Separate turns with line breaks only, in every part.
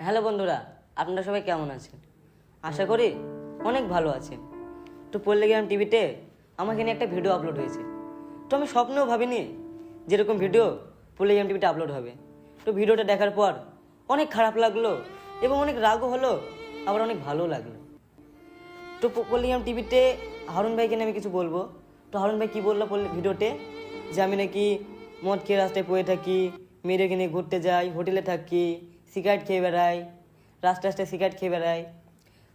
Hello বন্ধুরা, আপনারা সবাই কেমন আছেন? আশা করি অনেক ভালো আছেন। তো পল্লীগ্রাম টিভিতে আমাকে নিয়ে একটা ভিডিও আপলোড হয়েছে। তো আমি স্বপ্নেও ভাবিনি যেরকম ভিডিও পল্লীগ্রাম টিভিতে আপলোড হবে। তো ভিডিওটা দেখার পর অনেক খারাপ লাগল এবং অনেক রাগও হলো, আবার অনেক ভালো লাগল। তো পল্লীগ্রাম টিভিতে হারুন ভাইকে আমি কিছু বলব। তো হারুন ভাই কী বলল ভিডিওতে যে আমি নাকি মদ খেয়ে রাস্তায় পড়ে থাকি, মেয়েদেরকে নিয়ে ঘুরতে যাই, হোটেলে থাকি সিগারেট খেয়ে বেড়াই রাস্তায় রাস্তায় সিগারেট খেয়ে বেড়াই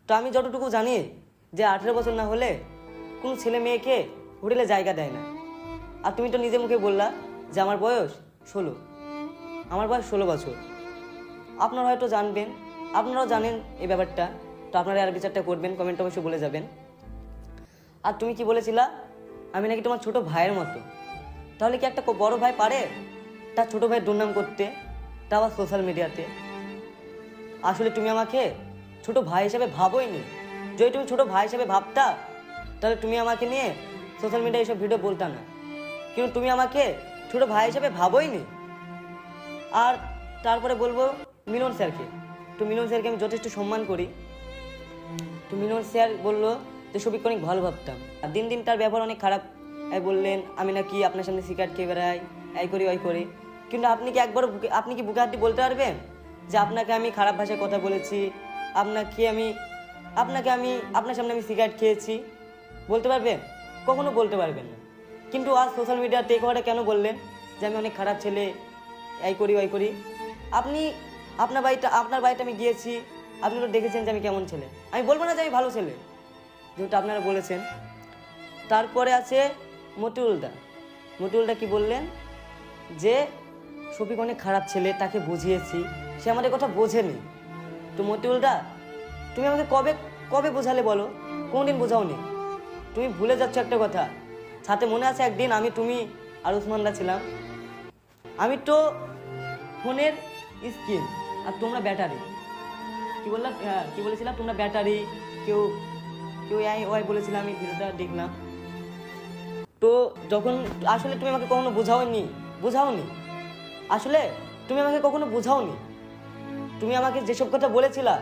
তো আমি যতটুকু জানি যে আঠেরো বছর না হলে কোনো ছেলে মেয়েকে হোটেলে জায়গা দেয় না। আর তুমি তো নিজে মুখে বললা যে আমার বয়স ষোলো। আমার বয়স ষোলো বছর। আপনারা হয়তো জানবেন, আপনারাও জানেন এই ব্যাপারটা। তো আপনারা আর বিচারটা করবেন, কমেন্ট অবশ্যই বলে যাবেন। আর তুমি কি বলেছিলা? আমি নাকি তোমার ছোট ভাইয়ের মতো। তাহলে কি একটা বড় ভাই পারে? তার ছোট ভাইয়ের দুর্নাম করতে তা আবার সোশ্যাল মিডিয়াতে আসলে তুমি আমাকে ছোট ভাই হিসেবে ভাবোই নি যদি তুমি ছোট ভাই হিসেবে ভাবতা, তাহলে তুমি আমাকে নিয়ে সোশ্যাল মিডিয়ায় এইসব ভিডিও বলতা না। কিন্তু তুমি আমাকে ছোট ভাই হিসেবে ভাবোই নি আর তারপরে বলব মিলন স্যারকে। তো মিলন স্যারকে আমি যথেষ্ট সম্মান করি। তো মিলন স্যার বলল যে সবিককে অনেক ভালো ভাবতাম। আর দিন দিন তার ব্যবহার অনেক খারাপ। বললেন, আমি নাকি আপনার সামনে সিগারেট খেয়ে বেড়াই। এই করি, ওই করি। কিন্তু আপনি কি একবার আপনি কি বুকে হাত দিয়ে বলতে পারবেন? যে আপনাকে আমি খারাপ ভাষায় কথা বলেছি, আপনাকে আমি আপনাকে আমি, আপনার সামনে আমি সিগারেট খেয়েছি। বলতে পারবেন? কখনো বলতে পারবেন না। কিন্তু আজ সোশ্যাল মিডিয়াতে এই কথাটা কেন বললেন? যে আমি অনেক খারাপ ছেলে, এই করি, ওই করি। আপনি, আপনার বাড়িটা, আপনার বাড়িতে আমি গিয়েছি, আপনি তো দেখেছেন যে আমি কেমন ছেলে। আমি বলব না যে আমি ভালো ছেলে, যেহেতু আপনারা বলেছেন। তারপরে আছে মতিউলদা মতিউলদা কি বললেন? যে, শফিক অনেক খারাপ ছেলে, তাকে বুঝিয়েছি। সে আমাদের কথা বোঝেনি। তো মতিউলদা তুমি আমাকে কবে কবে বোঝালে বলো? কোনদিন বোঝাওনি। তুমি ভুলে যাচ্ছ একটা কথা। সাথে মনে আছে একদিন আমি তুমি আর উসমানদা ছিলাম। আমি তো ফোনের স্ক্রিন আর তোমরা ব্যাটারি। কি বললাম? হ্যাঁ, কি বলেছিলাম? তোমরা ব্যাটারি কেউ কেউ আই ওয়াই বলেছিলাম আমি ভিডিওটা দেখলাম। তো যখন আসলে তুমি আমাকে কখনো বোঝাওনি? বোঝাওনি? আসলে তুমি আমাকে কখনো বোঝাওনি? তুমি আমাকে যেসব কথা বলেছিলা,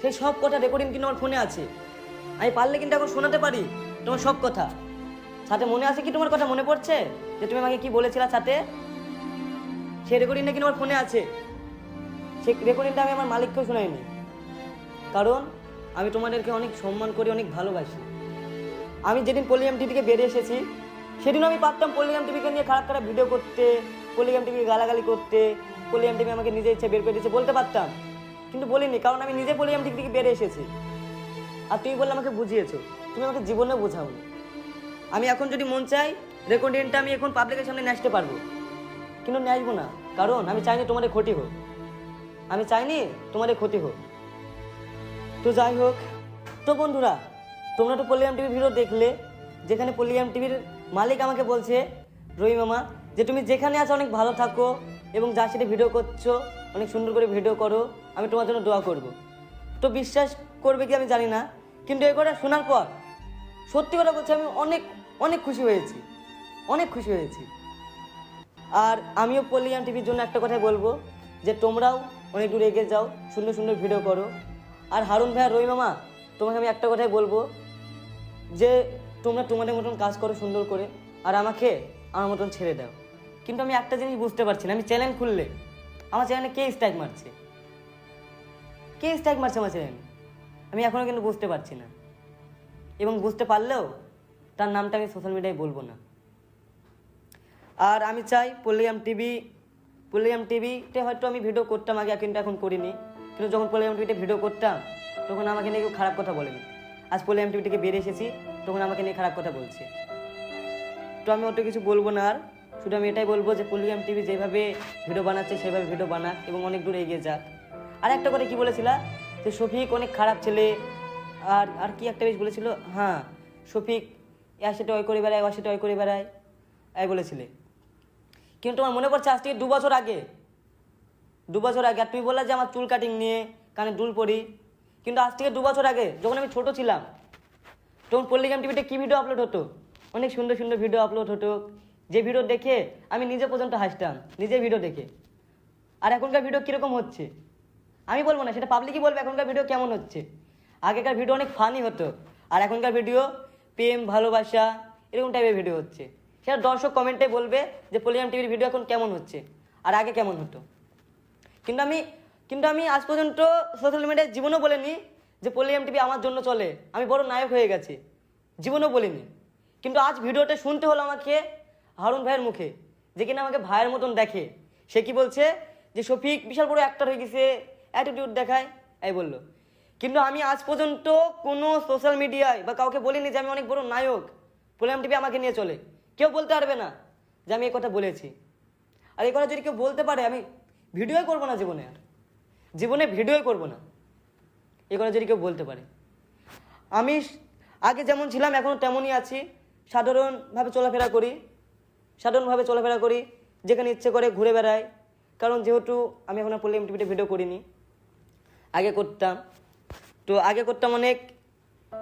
সেই সব কথা রেকর্ডিং কিন্তু আমার ফোনে আছে। আমি পারলে কিন্তু এখন শোনাতে পারি তোমার সব কথা। সাথে মনে আছে কি তোমার কথা মনে পড়ছে? যে তুমি আমাকে কি বলেছিলা সাথে? সেই রেকর্ডিংটা কিন্তু আমার ফোনে আছে। সেই রেকর্ডিংটা আমি আমার মালিককেও শোনাইনি। কারণ আমি তোমাদেরকে অনেক সম্মান করি, অনেক ভালোবাসি। আমি যেদিন পলিয়াম টিভিকে বেরিয়ে এসেছি, সেদিনও আমি পারতাম পলিয়াম টিভিকে নিয়ে খারাপ খারাপ ভিডিও করতে পলিয়াম টিভিকে গালাগালি করতে পলিয়াম টিভি আমাকে নিজে ইচ্ছে বের করে দিয়েছে, বলতে পারতাম। কিন্তু বলিনি, কারণ আমি নিজে পলিয়াম টিভি থেকে বেরিয়ে এসেছি। আর তুমি বললে আমাকে বুঝিয়েছো, তুমি আমাকে জীবনে বোঝাও আমি এখন যদি মন চাই রেকর্ডিংটা আমি এখন পাবলিকের সামনে নেসতে পারব। কিন্তু নেসবো না, কারণ আমি চাইনি তোমাদের ক্ষতি হোক। আমি চাইনি তোমাদের ক্ষতি হোক। তো যাই হোক, তো বন্ধুরা, তোমরা তো পল্লিয়াম টিভির ভিডিও দেখলে, যেখানে পল্লিয়াম টিভির মালিক আমাকে বলছে রবি মামা, যে তুমি যেখানে আছো অনেক ভালো থাকো। এবং যার সাথে ভিডিও করছ, অনেক সুন্দর করে ভিডিও করো, আমি তোমার জন্য দোয়া করব। তো বিশ্বাস করবে কি আমি জানি না, কিন্তু এই কথা শোনার পর সত্যি কথা বলছি, আমি অনেক অনেক খুশি হয়েছি, অনেক খুশি হয়েছি। আর আমিও পল্লিয়াম টিভির জন্য একটা কথাই বলব, যে তোমরাও অনেক দূর এগিয়ে যাও, সুন্দর সুন্দর ভিডিও করো। আর হারুন ভাই আর রবি মামা, তোমাকে আমি একটা কথাই বলব, যে তোমরা তোমাদের মতন কাজ করো সুন্দর করে, আর আমাকে আমার মতন ছেড়ে দাও। কিন্তু আমি একটা জিনিস বুঝতে পারছি না, আমি চ্যানেল খুললে। আমার চ্যানেলে কে স্ট্রাইক মারছে? কে স্ট্রাইক মারছে আমার চ্যানেল? আমি এখনও কিন্তু বুঝতে পারছি না। এবং বুঝতে পারলেও তার নামটা আমি সোশ্যাল মিডিয়ায় বলব না। আর আমি চাই পল্লিয়াম টিভি পল্লিয়াম টিভিতে হয়তো আমি ভিডিও করতাম আগে, কিন্তু এখন করিনি। কিন্তু যখন পল্লিয়াম টিভিতে ভিডিও করতাম, তখন আমাকে নিয়ে কেউ খারাপ কথা বলেনি। আজ পল্লিয়াম টিভি থেকে বেরিয়ে এসেছি, তখন আমাকে নিয়ে খারাপ কথা বলছে। তো আমি অত কিছু বলব না আর। শুধু আমি এটাই বলব যে পল্লিয়াম টিভি যেভাবে ভিডিও বানাচ্ছে, সেভাবে ভিডিও বানাক এবং অনেক দূর এগিয়ে যাক। আর একটা করে কি বলেছিলা? যে শফিক অনেক খারাপ ছেলে। আর আর কি একটা বেশ বলেছিল? হ্যাঁ শফিক সাথে ওই করে বেড়ায় সাথে ওই করে বেড়ায়। এই বলেছিলে। কিন্তু তোমার মনে পড়ছে আজ থেকে দু বছর আগে? দু বছর আগে। আর তুমি বললে যে আমার চুল কাটিং নিয়ে কানে দুল পরি। কিন্তু আজ থেকে দু বছর আগে যখন আমি ছোট ছিলাম, তখন পল্লিগ্রাম টিভিতে কী ভিডিও আপলোড হতো? অনেক সুন্দর সুন্দর ভিডিও আপলোড হতো। যে ভিডিও দেখে আমি নিজে পর্যন্ত হাসতাম নিজে ভিডিও দেখে। আর এখনকার ভিডিও কীরকম হচ্ছে? আমি বলব না, সেটা পাবলিকই বলবে এখনকার ভিডিও কেমন হচ্ছে। আগেকার ভিডিও অনেক ফানি হতো, আর এখনকার ভিডিও প্রেম, ভালোবাসা, এরকম টাইপের ভিডিও হচ্ছে। সেটা দর্শক কমেন্টে বলবে যে পলিগ্রাম টিভির ভিডিও এখন কেমন হচ্ছে, আর আগে কেমন হতো। কিন্তু আমি কিন্তু আমি আজ পর্যন্ত সোশ্যাল মিডিয়ায় জীবনও বলিনি যে পলিএম টিভি আমার জন্য চলে। আমি বড় নায়ক হয়ে গেছি। জীবনও বলিনি। কিন্তু আজ ভিডিওটা শুনতে হলো আমাকে হারুন ভাইয়ের মুখে, যে কিনা আমাকে ভাইয়ের মতন দেখে। সে কি বলছে? যে শফিক বিশাল বড় অ্যাক্টর হয়ে গেছে অ্যাটিটিউড দেখায়, এই বলল। কিন্তু আমি আজ পর্যন্ত কোনো সোশ্যাল মিডিয়ায় বা কাউকে বলিনি যে আমি অনেক বড় নায়ক। প্রোগ্রাম টিভি আমাকে নিয়ে চলে। কেউ বলতে পারবে না যে আমি এই কথা বলেছি। আর এই কথা যদি কেউ বলতে পারে, আমি ভিডিওই করব না জীবনে আর। জীবনে ভিডিওই করব না। এ কথা যদি কেউ বলতে পারে। আমি আগে যেমন ছিলাম এখনও তেমনই আছি। সাধারণভাবে চলাফেরা করি। সাধারণভাবে চলাফেরা করি, যেখানে ইচ্ছে করে ঘুরে বেড়াই। কারণ যেহেতু আমি এখন পড়লে টিভিতে ভিডিও করিনি। আগে করতাম। তো আগে করতাম অনেক।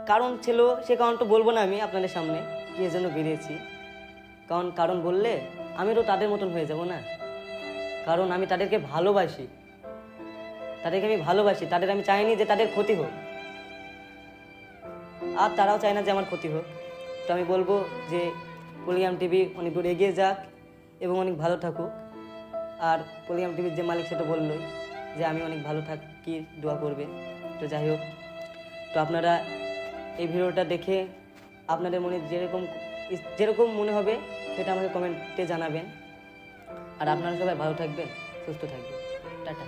কারণ ছিল, সে কারণটা বলব না আমি আপনাদের সামনে কি জন্য বেরিয়েছি। কারণ কারণ বললে আমি তো তাদের মতন হয়ে যাব না। কারণ আমি তাদেরকে ভালোবাসি। তাদেরকে আমি ভালোবাসি। তাদের আমি চাইনি যে তাদের ক্ষতি হোক। আর তারাও চায় না যে আমার ক্ষতি হোক। তো আমি বলব যে পলিয়াম টিভি অনেক দূর এগিয়ে যাক এবং অনেক ভালো থাকুক। আর পলিয়াম টিভির যে মালিক সেটা বললোই যে, আমি অনেক ভালো থাকি, দোয়া করবে। তো যাই হোক, তো আপনারা এই ভিডিওটা দেখে আপনাদের মনে যেরকম যেরকম মনে হবে সেটা আমাকে কমেন্টে জানাবেন। আর আপনারা সবাই ভালো থাকবেন, সুস্থ থাকবেন। টাটা।